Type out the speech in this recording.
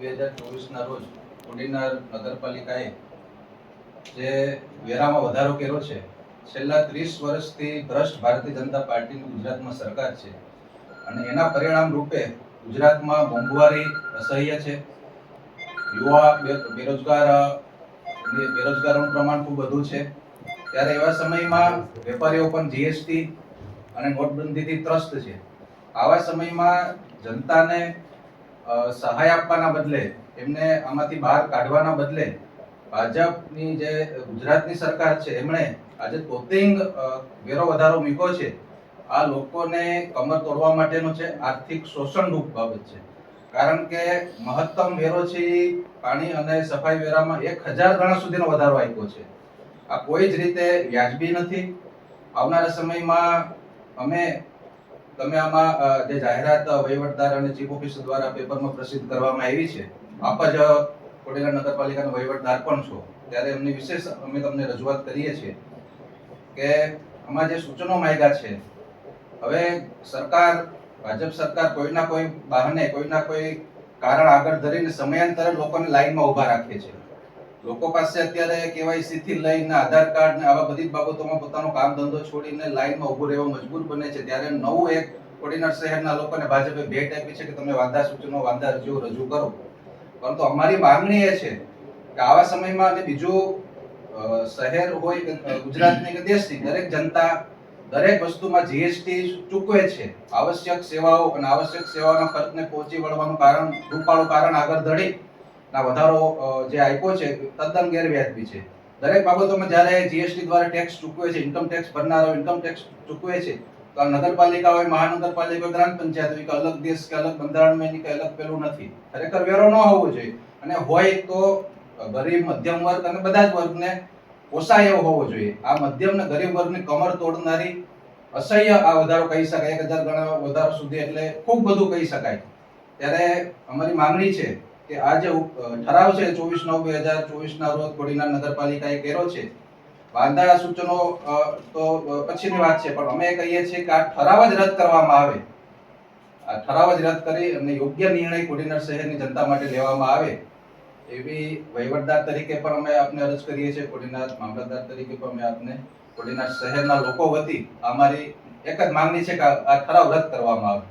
બે હજાર ચોવીસના રોજ કોડીનાર નગરપાલિકાએ જે વેરામાં વધારો કર્યો છે, છેલ્લા ત્રીસ વર્ષથી ભ્રષ્ટ ભારતીય જનતા પાર્ટીની ગુજરાતમાં સરકાર છે અને એના પરિણામ રૂપે ગુજરાતમાં મોંઘવારી અસહ્ય છે. યુવા બેરોજગાર બેરોજગારોનું પ્રમાણ ખૂબ વધુ છે. ત્યારે એવા સમયમાં વેપારીઓ પણ જીએસટી અને નોટબંધીથી ત્રસ્ત છે. આવા સમયમાં જનતાને સહાય આપવાના બદલે, એમને આમાંથી બહાર કાઢવાના બદલે ભાજપની જે ગુજરાતની સરકાર છે, એમણે આજે તોતિંગ વેરો વધારો મૂક્યો છે. આ લોકોને કમર તોડવા માટેનો છે, આર્થિક શોષણરૂપ બાબત છે. કારણ કે મહત્તમ વેરો છે એ પાણી અને સફાઈ વેરામાં એક હજાર ગણા સુધીનો વધારો આપ્યો છે. આ કોઈ જ રીતે વ્યાજબી નથી. આવનારા સમયમાં અમે તમે આમાં જે જાહેરાત વહીવટદાર અને ચીફ ઓફિસર દ્વારા પેપરમાં પ્રસિદ્ધ કરવામાં આવી છે, આપ જ કોટેલા નગરપાલિકાના વહીવટદાર પણ છો. ત્યારે એમની વિશેષ અમે તમને રજૂઆત કરીએ છીએ કે આમાં જે સૂચનો માંગ્યા છે, હવે સરકાર, ભાજપ સરકાર કોઈના કોઈ બહાને, કોઈના કોઈ કારણ આગળ ધરીને સમયાંતરે લોકોને લાઈનમાં ઊભા રાખે છે. લોકો પાસે અત્યારે કેવાયસી થી લઈને આધાર કાર્ડ ને આવા બધી બાબતોમાં પોતાનો કામ ધંધો છોડીને લાઈનમાં ઊભું રહેવા મજબૂર બને છે. ત્યારે નવું એક કોડીનાર શહેરના લોકોને ભાજપે ભેટ આપી છે કે તમે વાંધા સૂચનો, વાંધા અરજીઓ રજૂ કરો. પરંતુ અમારી માંગણી એ છે કે આવા સમયમાં અને બીજું શહેર હોય ગુજરાતની કે દેશની દરેક જનતા દરેક વસ્તુમાં જીએસટી ચૂકવે છે. આવશ્યક સેવાઓ અને આવશ્યક સેવાઓના ખર્ચને પહોંચી વળવાનું કારણ, રૂપાળું કારણ આગળ ધરી ના, વધારો જે આપ્યો છે, તદ્દન ગેરવ્યાજબી છે. દરેક બાબતોમાં જ્યારે જીએસટી દ્વારા ટેક્સ ચૂકવે છે ઇન્કમ ટેક્સ ભરનારો ઇન્કમ ટેક્સ ચૂકવે છે, તો આ નગરપાલિકા હોય, મહાનગરપાલિકા હોય, ગ્રામ પંચાયત હોય, કે અલગ દેશ કે અલગ બંધારણમાં એની કે અલગ પેલું નથી. ખરેખર વેરો ન હોવો જોઈએ. અને હોય તો ગરીબ, મધ્યમ વર્ગ અને બધા જ વર્ગને પોસાય એવો હોવો જોઈએ. આ મધ્યમ ને ગરીબ વર્ગની કમર તોડનારી અસહ્ય આ વધારો કહી શકાય. એક હજાર ગણા વધારો સુધી એટલે ખૂબ બધું કહી શકાય. ત્યારે અમારી માંગણી છે કે આ જે ઠરાવ છે ચોવીસ નવ બે હજાર ચોવીસ ના રોજ કોડીનાર નગરપાલિકાએ કર્યો છે. વાંધા સૂચનો તો પછીની વાત છે, પણ અમે કહીએ છીએ કે આ ઠરાવ જ રદ કરવામાં આવે. આ ઠરાવ જ રદ કરી અને યોગ્ય નિર્ણય કોડીનાર શહેરની જનતા માટે લેવામાં આવે. એવી વહીવટદાર તરીકે પણ અમે આપને અરજ કરીએ છીએ, કોડીનાર મામલતદાર તરીકે પણ અમે આપને કોડીનાર શહેરના લોકો વતી અમારી એક જ માંગણી છે કે આ ઠરાવ રદ કરવામાં આવે.